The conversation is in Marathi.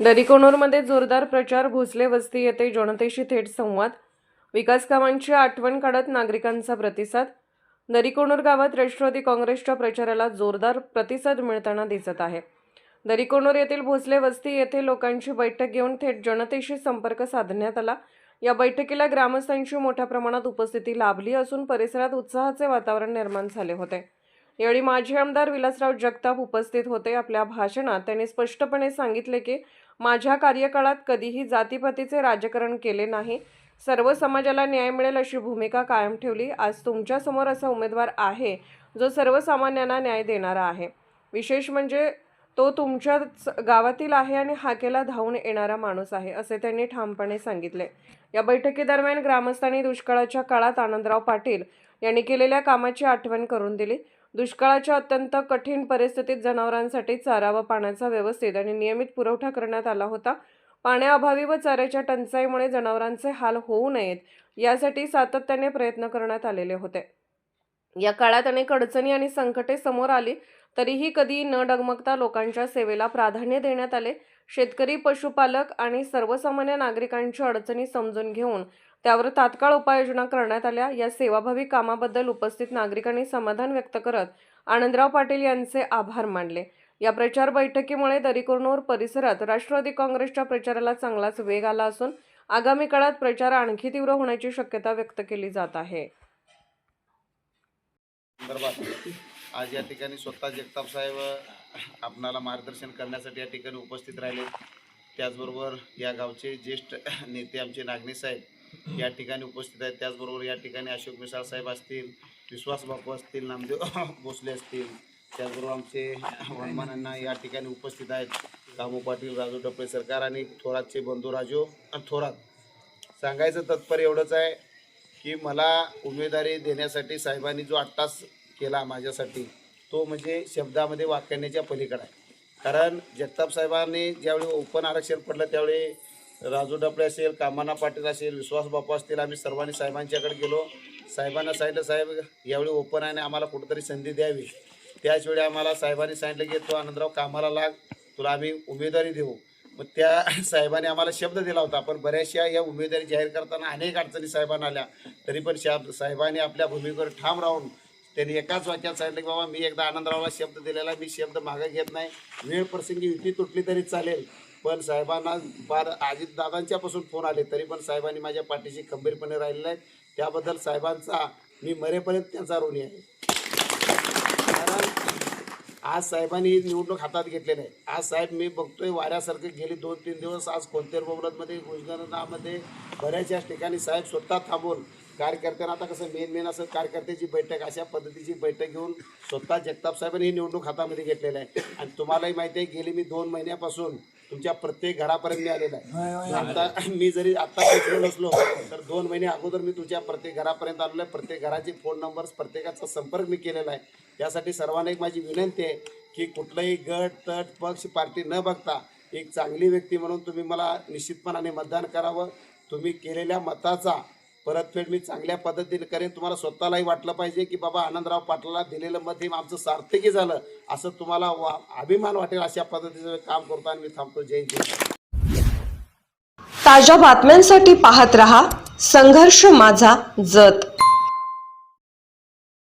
दरिकोणूरमध्ये जोरदार प्रचार भोसले वस्ती येथे जनतेशी थेट संवाद विकास कामांची आठवण काढत नागरिकांचा प्रतिसाद. दरिकोणूर गावात राष्ट्रवादी काँग्रेसच्या प्रचाराला जोरदार प्रतिसाद मिळताना दिसत आहे. दरिकोणूर येथील भोसले वस्ती येथे लोकांची बैठक घेऊन थेट जनतेशी संपर्क साधण्यात आला. या बैठकीला ग्रामस्थांची मोठ्या प्रमाणात उपस्थिती लाभली असून परिसरात उत्साहाचे वातावरण निर्माण झाले होते. यावेळी माजी आमदार विलासराव जगताप उपस्थित होते. आपल्या भाषणात त्यांनी स्पष्टपणे सांगितले की माझ्या कार्यकाळात कधीही जातीपातीचे राजकारण केले नाही. सर्व समाजाला न्याय मिळेल अशी भूमिका कायम ठेवली. आज तुमच्यासमोर असा उमेदवार आहे जो सर्वसामान्यांना न्याय देणारा आहे. विशेष म्हणजे तो तुमच्याच गावातील आहे आणि हाकेला धावून येणारा माणूस आहे असे त्यांनी ठामपणे सांगितले. या बैठकीदरम्यान ग्रामस्थांनी दुष्काळाच्या काळात आनंदराव पाटील यांनी केलेल्या कामाची आठवण करून दिली. दुष्काळाच्या अत्यंत कठीण परिस्थितीत जनावरांसाठी चारा व पाण्याचा व्यवस्थित आणि नियमित पुरवठा करण्यात आला होता. पाण्याअभावी व चाऱ्याच्या टंचाईमुळे जनावरांचे हाल होऊ नयेत यासाठी सातत्याने प्रयत्न करण्यात आलेले होते. या काळात अनेक अडचणी आणि संकटे समोर आली तरीही कधी न डगमगता लोकांच्या सेवेला प्राधान्य देण्यात आले शेतकरी पशुपालक आणि सर्वसामान्य नागरिकांच्या अडचणी समजून घेऊन त्यावर तात्काळ उपाययोजना करण्यात आल्या. या सेवाभावी कामाबद्दल उपस्थित नागरिकांनी समाधान व्यक्त करत आनंदराव पाटील यांचे आभार मानले. या प्रचार बैठकीमुळे दरिकोणूर परिसरात राष्ट्रवादी काँग्रेसच्या प्रचाराला चांगलाच वेग आला असून आगामी काळात प्रचार आणखी तीव्र होण्याची शक्यता व्यक्त केली जात आहे. आज या ठिकाणी स्वतः जगताप साहेब आपणाला मार्गदर्शन करण्यासाठी या ठिकाणी उपस्थित राहिले. त्याचबरोबर या गावचे ज्येष्ठ नेते आमचे नागणे साहेब या ठिकाणी उपस्थित आहेत. त्याचबरोबर या ठिकाणी अशोक मिसाळ साहेब असतील विश्वास बापू असतील नामदेव भोसले असतील त्याचबरोबर आमचे हनुमानांना या ठिकाणी उपस्थित आहेत. दामू पाटील राजू टपळे सरकार आणि थोरातचे बंधू राजू थोरात. सांगायचं तत्पर एवढंच आहे की मला उमेदवारी देण्यासाठी साहेबांनी जो अट्टास केला माझ्यासाठी तो म्हणजे शब्दामध्ये वाक्याण्याच्या पलीकडे आहे. कारण जगताप साहेबांनी ज्यावेळी ओपन आरक्षण पडलं त्यावेळी राजू डपळे असेल कामाना पाटील असेल विश्वास बापू असतील आम्ही सर्वांनी साहेबांच्याकडे गेलो. साहेबांना सांगितलं साहेब यावेळी ओपन आहे आणि आम्हाला कुठंतरी संधी द्यावी. त्याचवेळी आम्हाला साहेबांनी सांगितलं की तो आनंदराव कामाला लाग. तुला आम्ही उमेदवारी देऊ. मग त्या साहेबांनी आम्हाला शब्द दिला होता पण बऱ्याचशा या उमेदवारी जाहीर करताना अनेक अडचणी साहेबांना आल्या. तरी पण शा साहेबांनी आपल्या भूमिकेवर ठाम राहून त्यांनी एकाच वाक्यात सांगितलं की बाबा मी एकदा आनंदरावला शब्द दिलेला मी शब्द मागे घेत नाही. वेळ प्रसंगी युती तुटली तरी चालेल. पण साहेबांना फार अजित दादांच्यापासून फोन आले तरी पण साहेबांनी माझ्या पाठीशी खंबीरपणे राहिलेले आहेत त्याबद्दल साहेबांचा मी मरेपर्यंत त्यांचा ऋणी आहे. कारण आज साहेबांनी ही निवडणूक हातात घेतलेली आहे. आज साहेब मी बघतोय वाऱ्यासारखे गेले दोन तीन दिवस. आज कोणत्या बोबडतमध्ये गुजगरनामध्ये बऱ्याचशा ठिकाणी साहेब स्वतः थांबून कार्यकर्त्यांना आता कसं मेन मेन असं कार्यकर्त्याची बैठक अशा पद्धतीची बैठक घेऊन स्वतः जगताप साहेबांनी ही निवडणूक हातामध्ये घेतलेली आहे. आणि तुम्हालाही माहिती आहे गेली मी दोन महिन्यापासून तुमच्या प्रत्येक घरापर्यंत मी आलेला आहे. आता मी जरी आत्ता पोचलो नसलो तर दोन महिने अगोदर मी तुमच्या प्रत्येक घरापर्यंत आलेलो आहे. प्रत्येक घराचे फोन नंबर्स प्रत्येकाचा संपर्क मी केलेला आहे. त्यासाठी सर्वांना एक माझी विनंती आहे की कुठलंही गट तट पक्ष पार्टी न बघता एक चांगली व्यक्ती म्हणून तुम्ही मला निश्चितपणाने मतदान करावं. तुम्ही केलेल्या मताचा परतफेड मी चांगल्या पद्धतीने करेन. तुम्हाला स्वतःलाही वाटलं पाहिजे की बाबा आनंदराव पाटलाला दिलेलं मत हे आमचं सार्थकी झालं असं तुम्हाला वा अभिमान वाटेल अशा पद्धतीचं काम करतो आणि मी थांबतो. जय ताज्या बातम्यांसाठी पाहत रहा संघर्ष माझा जत.